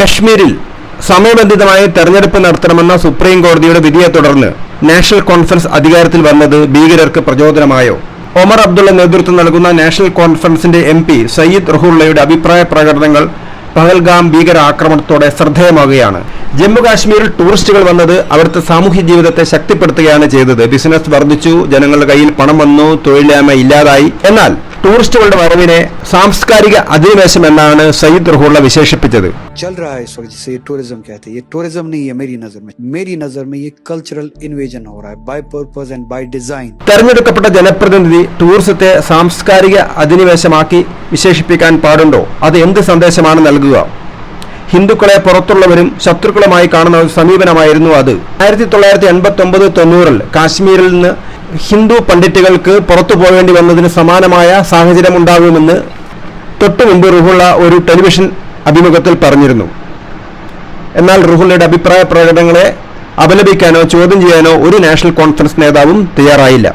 കശ്മീരിൽ സമയബന്ധിതമായി തെരഞ്ഞെടുപ്പ് നടത്തണമെന്ന സുപ്രീം കോടതിയുടെ വിധിയെ തുടർന്ന് നാഷണൽ കോൺഫറൻസ് അധികാരത്തിൽ വന്നത് ഭീകരർക്ക് പ്രചോദനമായോ? ഒമർ അബ്ദുള്ള നേതൃത്വം നൽകുന്ന നാഷണൽ കോൺഫറൻസിന്റെ എം പി സയ്യിദ് റഹുള്ളയുടെ അഭിപ്രായ പ്രകടനങ്ങൾ പഹൽഗാം ഭീകര ആക്രമണത്തോടെ ശ്രദ്ധേയമാകുകയാണ്. ജമ്മു കാശ്മീരിൽ ടൂറിസ്റ്റുകൾ വന്നത് അവിടുത്തെ സാമൂഹ്യ ജീവിതത്തെ ശക്തിപ്പെടുത്തുകയാണ് ചെയ്തത്. ബിസിനസ് വർദ്ധിച്ചു ജനങ്ങളുടെ കയ്യിൽ പണം വന്നു തൊഴിലില്ലായ്മ ഇല്ലാതായി. എന്നാൽ ടൂറിസ്റ്റുകളുടെ വരവിനെ സാംസ്കാരിക അധിനിവേശം എന്നാണ് സയ്യിദ് റഹുള്ള വിശേഷിപ്പിച്ചത് चल रहा है इस वक्त जिसे टूरिज्म कहते हैं ये टूरिज्म नहीं है मेरी नजर में मेरी नजर में ये कल्चरल इन्वेजन हो रहा है by purpose and by design തെരഞ്ഞെടുക്കപ്പെട്ട ജനപ്രതിനിധി ടൂറിസത്തെ സാംസ്കാരിക അധിനിവേശമാക്കി വിശേഷിപ്പിക്കാൻ പാടുണ്ടോ അത് എന്ത് സന്ദേശമാണ് നൽകുക ഹിന്ദുക്കളെ പുറത്തുള്ളവരും ശത്രുക്കളുമായി കാണുന്ന ഒരു സമീപനമായിരുന്നു അത് ആയിരത്തി തൊള്ളായിരത്തി എൺപത്തി ഒമ്പത് തൊണ്ണൂറിൽ കാശ്മീരിൽ നിന്ന് ഹിന്ദു പണ്ഡിറ്റുകൾക്ക് പുറത്തു പോകേണ്ടി വന്നതിന് സമാനമായ സാഹചര്യം ഉണ്ടാകുമെന്ന് തൊട്ടു മുമ്പ് റുഹുള്ള ഒരു ടെലിവിഷൻ അഭിമുഖത്തിൽ പറഞ്ഞിരുന്നു. എന്നാൽ റുഹുള്ളയുടെ അഭിപ്രായ പ്രകടനങ്ങളെ അപലപിക്കാനോ ചോദ്യം ചെയ്യാനോ ഒരു നാഷണൽ കോൺഫറൻസ് നേതാവും തയ്യാറായില്ല.